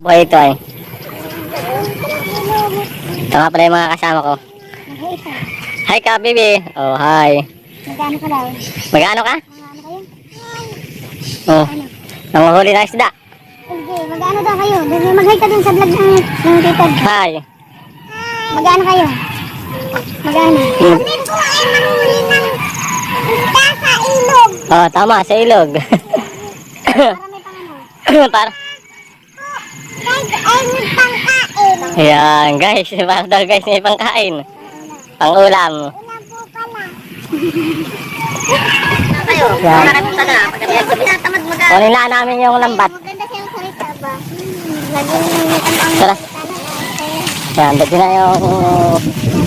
Buhay ito ay. Ito nga pala yung mga kasama ko. Hi ka, baby. Oh, hi. Magkano ka daw? Magano ka? Magkano kayo? Oh, nanguhuli ng isda. Hindi, magkano daw kayo? Mag-hi ka dun sa vlog ng, ng tito. Hi. Magkano kayo? Magkano? Hmm. Po ay manghuli ng isda sa ilog. Oh, tama, sa ilog. Para may pangano. Para. Guys, ay may pangkain. Ayan, guys. Para daw guys may pangkain. Pang ulam. Una po pala. Kayo, Yan. Tinatamad mo Kunin na namin yung lambat. Tara. Yan, dito na yung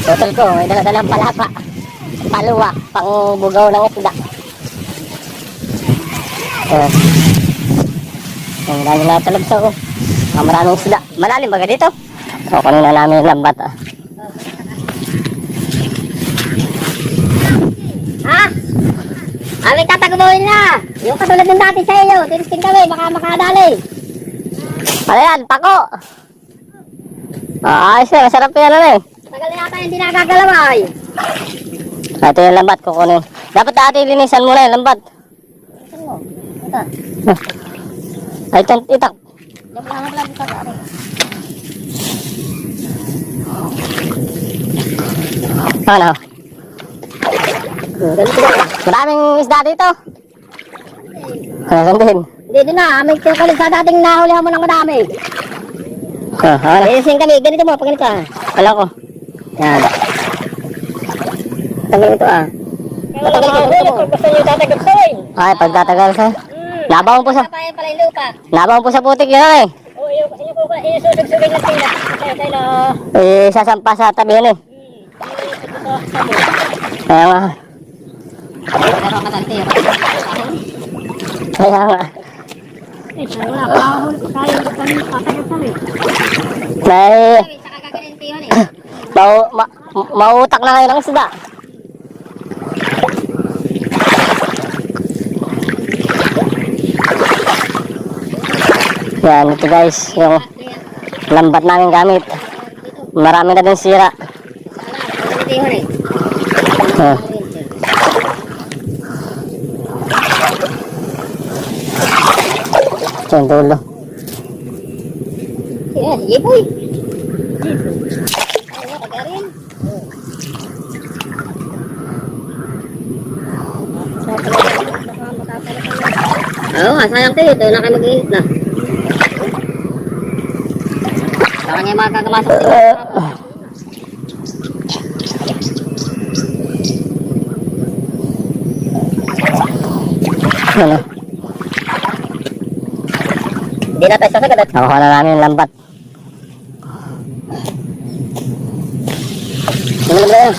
tutol ko. May dala-dalang palapa. Paluwa, pang bugaw ng isda. Ayan. Ang dami na talab sa oh. Ah, maraming isda. Malalim ba dito? So, kunin na namin lambat ah. Ha? Aming tatagawin na. Yung katulad ng dati sa iyo. Tinisting kami. Baka makadali. Ano yan? Pako! Ah, ayos na. Masarap yan ano eh. Tagal na yata hindi nakagalaw ay. Ito yung lambat kukunin. Dapat dati linisan muna yung lambat. Ito. Ay, itong itak. Yung lang sa akin. Ano? Maraming isda dito. Ano din? Hindi din na. Aming tukulit sa dating nahulihan mo ng madami. Ah, ano? Linisin kami. Ganito mo. Pag ganito ah. Alam ko. Yan. Tagal ito ah. Matagal gusto mo. Gusto nyo tatagap sa eh. Ay, pagtatagal sa... Labaw po sa... Papayan pala yung lupa. Po sa putik yun eh. O, yung, po ba, isusug-sugin ng tingnan. Tayo. Eh, sasampa sa tabi yun eh. Kaya nga. Kaya nga. Ko. May... Eh. Mau, ma, mautak na ngayon ang isda. Yan, ito guys, yung lambat namin gamit. Marami na din sira. Ah. Ito yung dulo. Ano, kagarin. Oo nga, sayang kayo. Ito na kayo mag-iinit na. Saka niya makakamasok din. Uh, ano? Hindi na tayo sasagad at Nakuha na namin yung lambat. Ano na yan?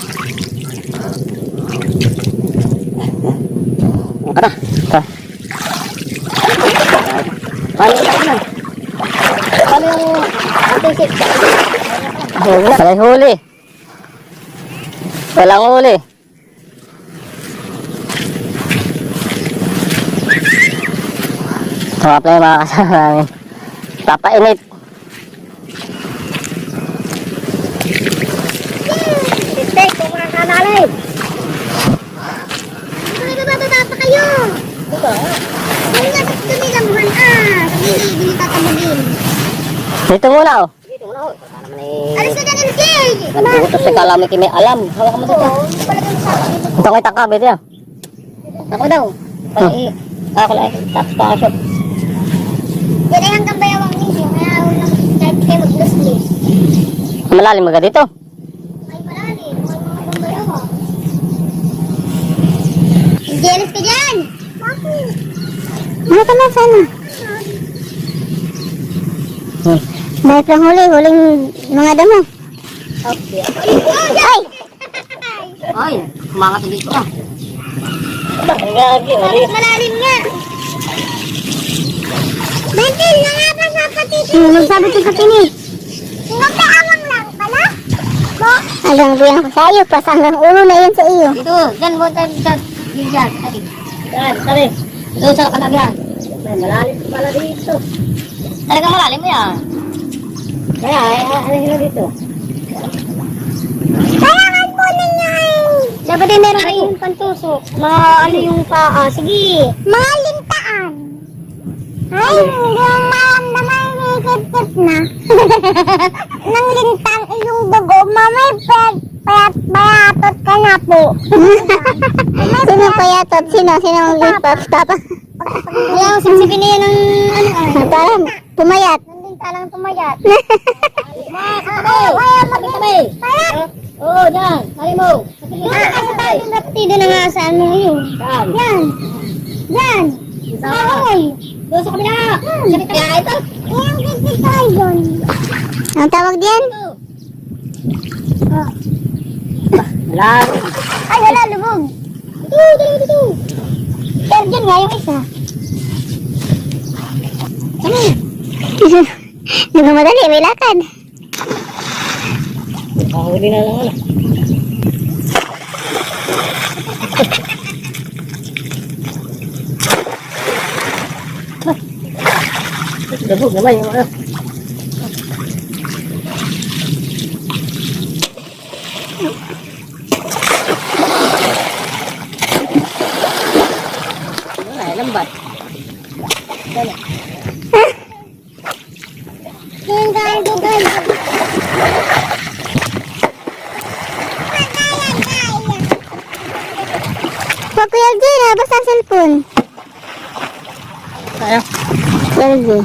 Ata, ito. Paano yung yung sit? Walang huli. Walang huli. Mga play mga kasama namin. Papainit. Steak, kung mga kanalay. Ano ba bababa pa kayo? Ito. Ano nga ba't tumilamuhan ah? Hindi, hindi tatamagin. Dito muna oh. Dito na ho. Baka naman eh. Alis na dyan cage! Nagbutos si Kalami kimi alam. Hawak mo dito. Sa. Ito ang itakab ito yan. Ako daw. Pag i... Ako lang. Tapos pasok. Yan ay hanggang bayawang ninyo. Kaya ulang kahit kayo mag-lose Malalim mga dito. Ay, malalim. Hanggang bayawang. Jealous ka dyan! Bakit? Ano ka na sana? Hmm. Dahil lang huli, huling mga damo. Okay. Ay! Ay, kumangat dito ah. Malalim nga? Bentil, nangapas sa patiti. Hmm, magsabi ko sa tinig. Magkaawang lang pala? Bo? Alam ko yan sa iyo, pasang ulo na yan sa iyo. Dito, dyan mo tayo sa dyan. Dyan, tali. Doon sa kanagyan. Malalim pala dito. Talaga malalim mo yan. Kaya, ay, ano sila dito? Kailangan po ninyo ay... Dapat din meron kayong pantusok. Mga ano yung paa. Sige. Mga lintaan. Ay, yung maramdaman may kip-kip na. Nang lintang yung dugo, mamay pet. Payat, payatot ka na po. Sino payatot? Sino? Sino ang lipat? Papa? Yung sigsipin niya ng ano ay. Parang pumayat. Nandinta lang pumayat. Ay, ay, magkitabi. Payat. Oo, dyan. Kali mo. Doon na kasi tayo yung raptido na nga sa ano yun. Saan? Yan. Yan. Ay. Doon sa kabila. Sakit kaya ito. Yan, gigit tayo doon. Ang tawag diyan? Oh. Wala. Ay, wala, lubog. Ito, ito, ito, ito. Pero dyan nga yung isa. Ano? Hindi mo madali, may lakad. Mahuli na lang. Dabog naman yung ano. Yan, dahil doon. Wag ko ha? Basta ang cellphone. Kaya, Selfie.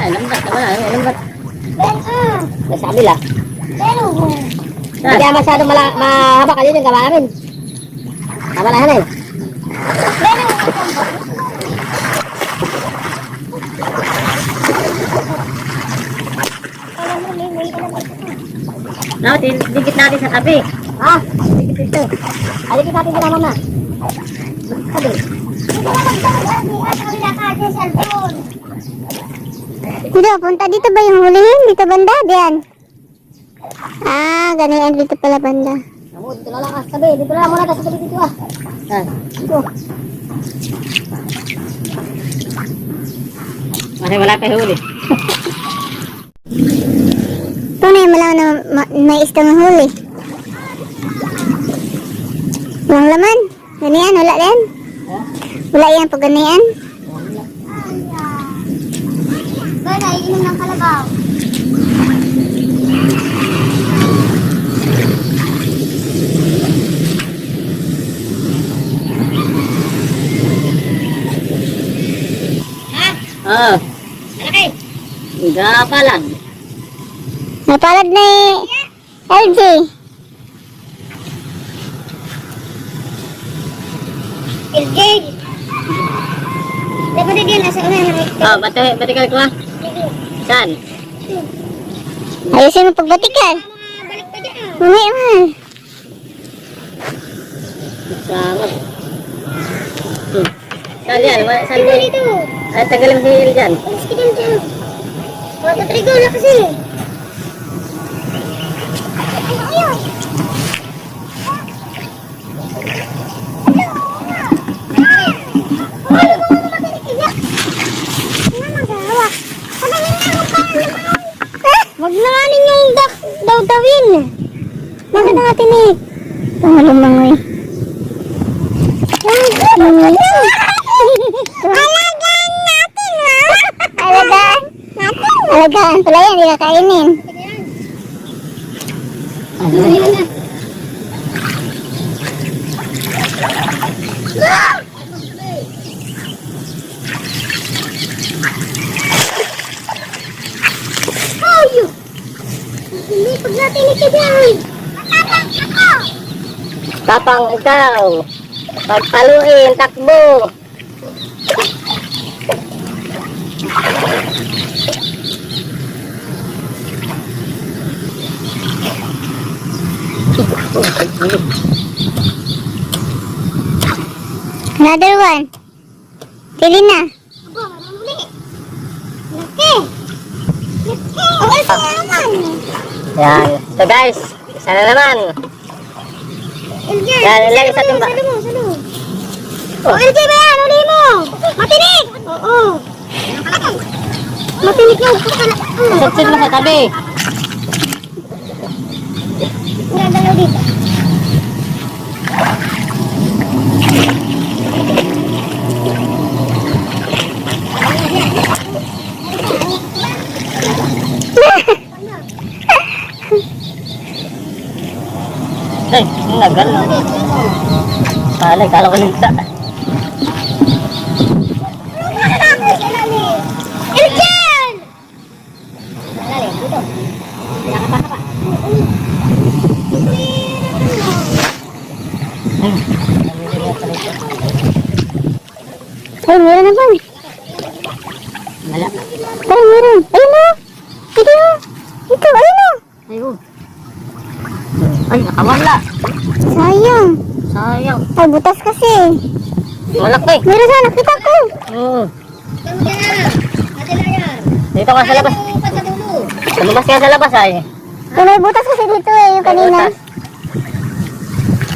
ay, lambat. Lambat. Ben, ah. Sa kabila. Pero, Hindi masyado mahaba ka din yung gawa namin. Tama na yan eh. No, di- dikit natin sa tabi. Ah, dikit dito. Alikit natin sa naman na. Sabi. Dito, punta dito ba yung hulihin? Dito banda? Diyan. Ah, ganyan dito pala banda. Namu, dito lang ah. Sabi, dito na lang muna. Tapos sabi dito ah. Ah, dito. Kasi wala tayo huli. Tunay mo lang na ma- may istang huli. Walang laman. Ganyan, wala yan. Wala yan pag ganyan. Gana, iinom ng kalabaw. Ah. Malaki. Gapalan. Napalad na eh. LJ. LJ. Dapat din yan, nasa una na Ah, bati, batikal ko ah. Saan? Ayusin mo pagbatikan. Balik pa dyan. Mamaya mahal. Sama. Hmm. Saan yan? Saan yan? dito. Ay, tagal ang hihil dyan. Alis ka dyan dyan. Matatrigo na kasi. Wag na nga ninyong daw-dawin. Bakit natin eh? Pangalan mga eh. Alagaan natin ha? Alagaan natin? Alagaan pala yan, hindi kakainin. Ayo! Dyan. Matapang ako! Tapang ikaw. Pagpaluin, takbo. Another one. Pili na. Laki. Laki. Naman. Yan. So guys, sana naman. LJ, Yan, ilagay sa timba. Salo mo, salo mo. Oh. LJ ba yan? Uli mo. Matinig. Oo. Pala. Sutsin mo sa tabi. Dito. Ay, nagal na. Pala, kala ko nagta. Eljan! Ay, meron na ba? Wala. Parang meron. Ayun na. Ito na. Ito, ayun na. Ayun. Ay, nakawala. Sayang. Sayang. Ay, butas kasi. Malaki. Meron sana, nakita ko. Oo. Dito ka sa labas. Lumabas ka sa labas ay. Ay, may butas kasi dito eh, yung kanina.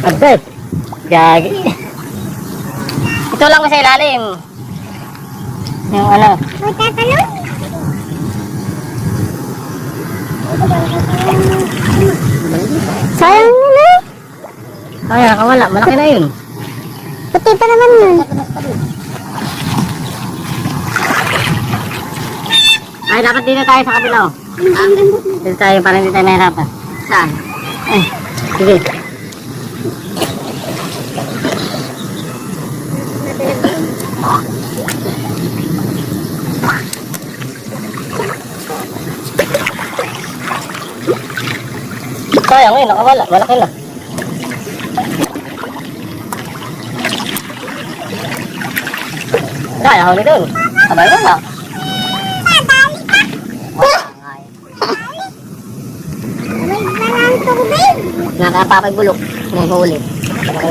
Agad. Gagi. Ito lang sa ilalim. Yung ano. May tatalon? Sayang eh. Ay, nakawala. Malaki na yun. Puti pa naman yun. Ay, dapat dito tayo sa kabila. Oh. Dito tayo para hindi tayo mahirapan. Saan? Ay, sige. Sayang eh, nakawala. Malaki na. Kaya ako ni doon. Sabay ko na. Nakapapagulok. Ang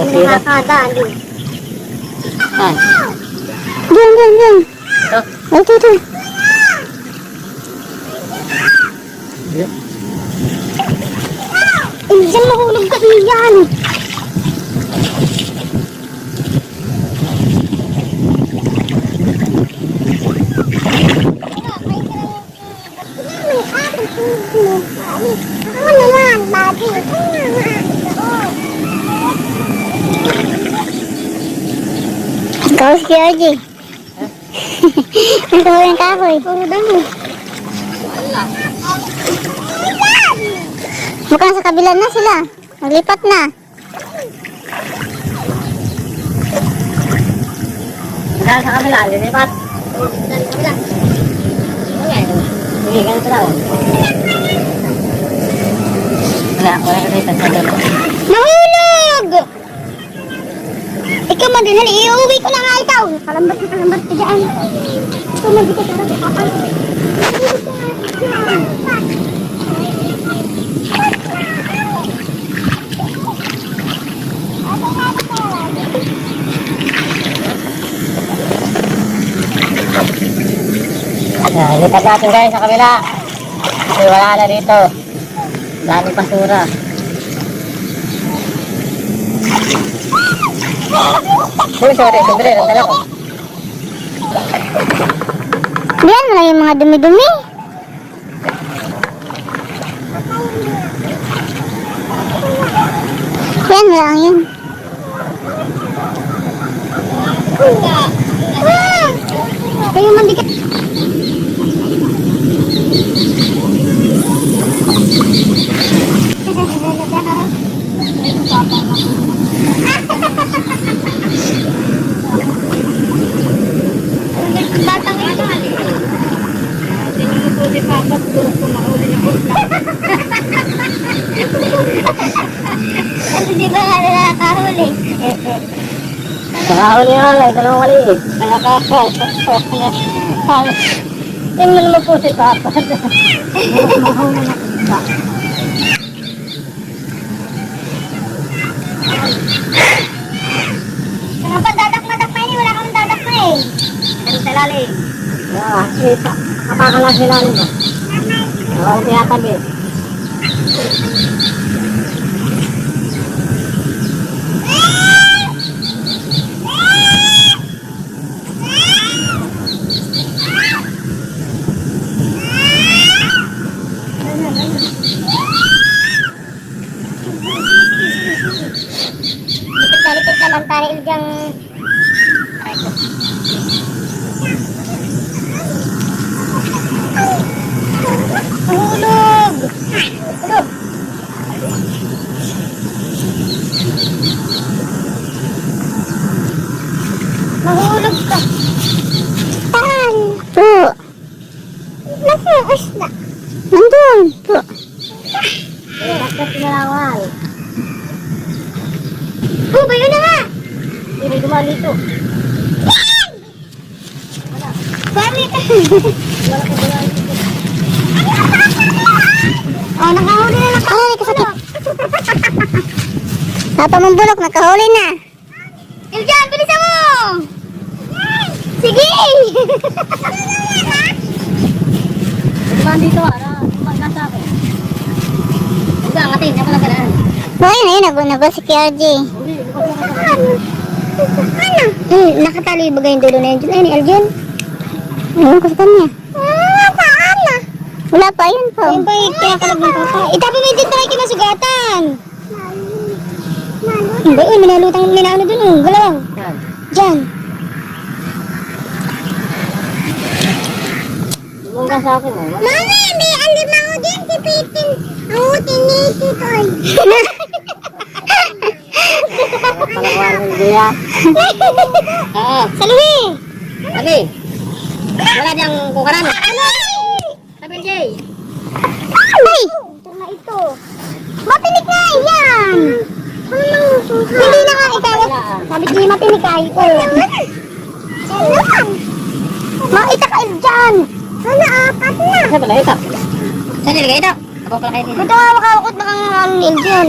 sira. Nakakadaan din. Saan? Diyan, diyan, diyan. Ito. Ito, ito. Diyan mahulog kasi yan. Ikaw si Georgie. Ito mo yung kahoy. Puro damo. Mukhang sa kabila na sila. Naglipat na. Saan sa kabila? Lilipat. Sige, ganito lang. Dito sa dulo. Nahulog! Ikaw madali, iuwi ko na nga ikaw. Kalambat na kalambat ka dyan. Tumagit ka sa kapal. Yan, lipat natin guys sa kabila. Kasi wala na dito. Dami basura. Uy, sorry, sandali, ang dala ko. Diyan lang yung mga dumi-dumi. Yan lang yun. Kayo man di ka... Batang ito. Hindi ba nga nakakahuli? Nakahuli nga lang, dalawang maliit. Tingnan mo po si Papa. Kapag dadak-madak na yun, wala kang dadak na eh. Ano sa lalim? Ah, kita. Kapakala sa lalim ba? Oo, tiyatabi. Kanta ni Iljang... Mahulog! Mahulog! Mahulog ka. Saan? Po. Nasa yung isda? Nandun. Po. Dapat nalawal. Oh, bayo na nga! Hindi dumaan dito. Balik ka! Oh, nakahuli na nakahuli ka sa Papa mong bulok, nakahuli na. Iljan, bilisan mo! Sige! Dumaan dito, ano? Dumaan ka sa akin. Huwag ka, ngatin, ako lang ganaan. Bakit na yun, nag si na ka. Ano? Hmm, nakatali ba yung dulo na yun? Ay, ni Eljan? Ayun ko sa kanya. Ah, saan na? Wala pa, yun po. Ayun ba yung kinakalag ng papa? Itabi mo din tayo kinasugatan. Hindi, eh, minalutang, minano dun, oh. Galawang. Yan. Diyan. Dumaan ka sa akin, eh. Mami, may alimango din si Pitin. Ang utin ni Titoy. Palawan ng Jaya. Oo. Saluhi! Sabi. Wala diyang kukaran. Ano? Sabi, Jay. Ay! Ito na ito. Matinik nga yan! Hindi na nga ikaw. Sabi ko matinik ka ito. Saan? Maita ka dyan. Ano, apat na. Saan pala ito? Saan nilagay ito? Ako pala kayo dito. Ito nga makakot na kang ano ni Eljan.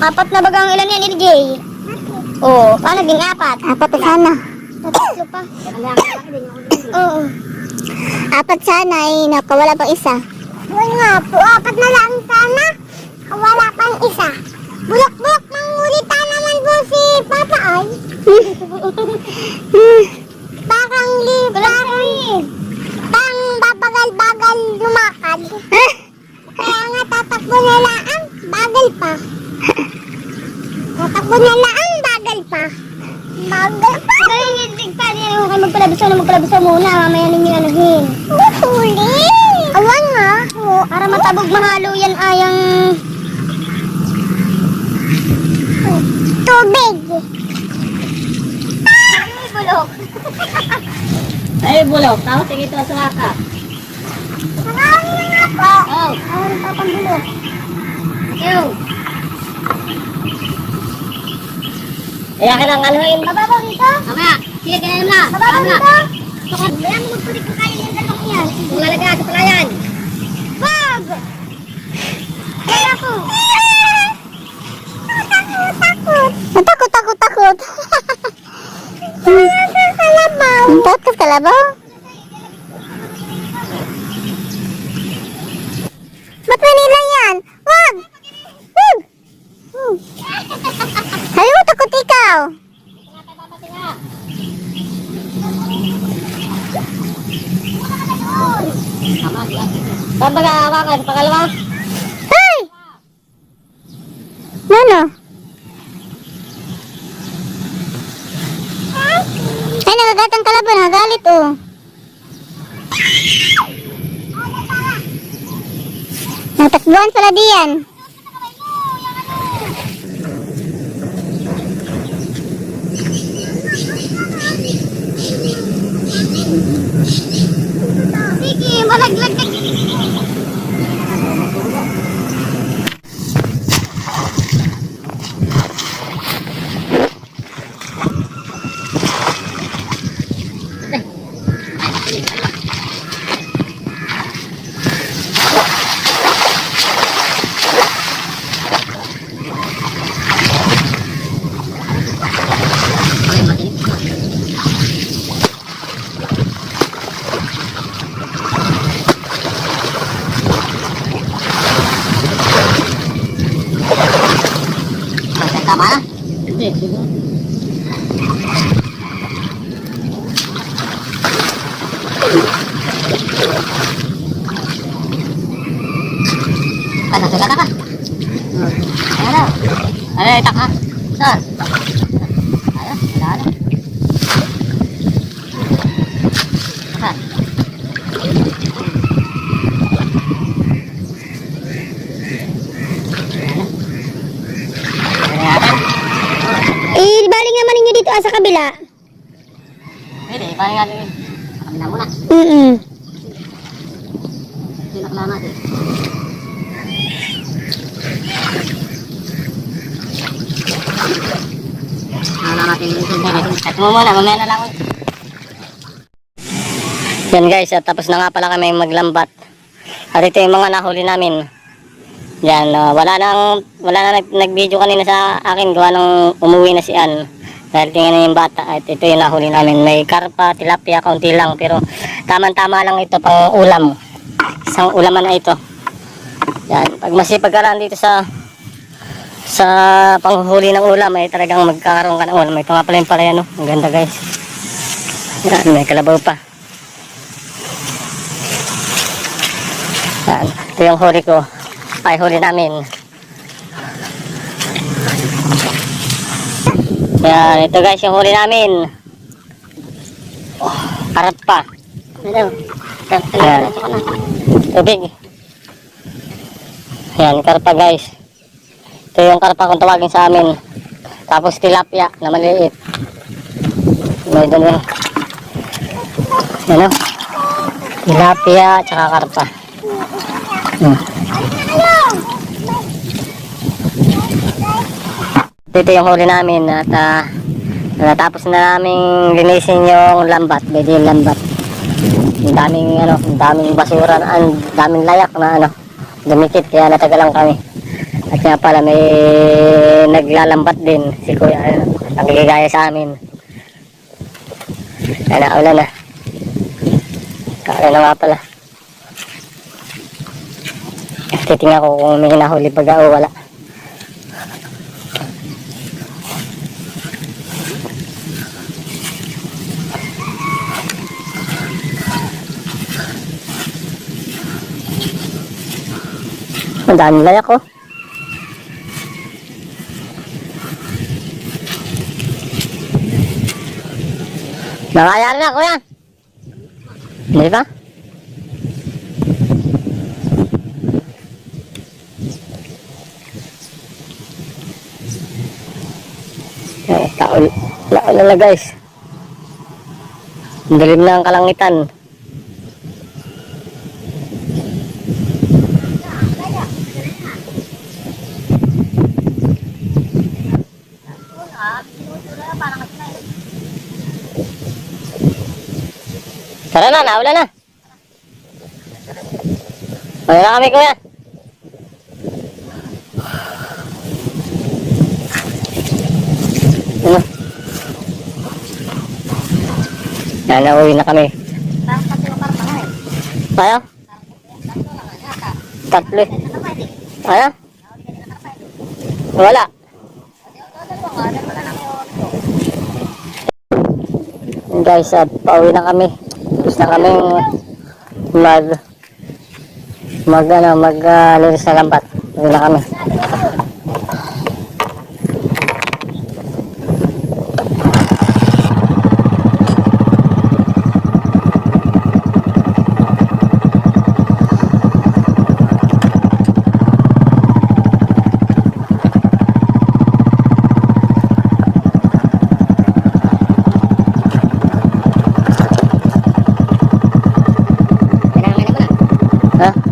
Apat na bagang ilan yan, LJ? Oo, paano naging apat? Apat sana. Tatlo pa. Oo. Apat sana eh, nakawala pang isa. Wala nga po, apat na lang sana. Wala pang isa. Bulok-bulok mangulita naman po si Papa ay. Parang li, parang pang babagal-bagal lumakad. Kaya nga tatakbo na lang, bagal pa. Tatakbo na lang, bagal pa. Bagal pa. Hindi pa rin ako kayo magpalabisaw na magpalabisaw muna. Mamaya ninyo anuhin. Huli. Awan nga. Oo, para matabog mahalo yan ayang tubig. Ay, bulok. Ay, bulok. Tapos sige ito sa waka. Marami na nga po. Oh. Ay, papang bulok. Ew. Kaya ka nang anuhin. Mababaw dito? Mamaya. Sige, ganyan na. Mababaw Mamaya. dito? Kaya mo magpulit ko kayo yung dalawang yan. Kung lalagay sa palayan. Wag! Kaya ako. Takot, takot. Takot, takot, takot. Takot, kalabaw. Takot kalabaw? Ba't Manila yan? Wag! Wag! Ayaw, takot ikaw. Saan ba ka Pangalawa? Natakbuhan pala sa kabila. Pwede, parang nga din. Kabila muna. Mm-mm. Tinakla natin. Wala natin yung internet. Cut mo muna, mamaya na lang. Yan guys, at tapos na nga pala kami maglambat. At ito yung mga nahuli namin. Yan, ah, wala nang wala na nag, nag-video kanina sa akin gawa nang umuwi na si Ann. Dahil tingnan na yung bata at ito yung nahuli namin. May karpa, tilapia, kaunti lang pero tamang-tama lang ito pang ulam. Isang ulaman na ito. Yan, pag masipag ka lang dito sa sa panghuli ng ulam ay talagang magkakaroon ka ng ulam. Ito nga pala yung pala yan, no? Ang ganda guys. Yan, may kalabaw pa. Yan, ito yung huli ko. Ay, huli namin. Yan, ito guys yung huli namin. Oh, harap pa. Yan. Tubig. Yan, karpa guys. Ito yung karpa kung tawagin sa amin. Tapos tilapia na maliit. May doon yun. Yan o. Tilapia tsaka karpa. Hmm. Dito yung huli namin at ah, natapos na namin linisin yung lambat. Pwede yung lambat. Ang daming ano, ang daming basura, ang daming layak na ano, dumikit kaya natagalan kami. At nga pala may naglalambat din si Kuya, ano, sa amin. Kaya naulan na. Kaya na nga pala. Titingnan ko kung may nahuli pag o wala. Ang daming layak oh. Nakayari na kuya. Hindi ba? Ay, taon. Taon na guys. Dilim na ang kalangitan. Tara na, naula na. Wala na kami kuya. Ano? Yan, nauwi na kami. Ayaw? Tatlo eh. Ayaw? Wala. Guys, at pauwi na kami. Tapos na kami mag mag ano, mag uh, na lambat. Pauwi na kami. Ha?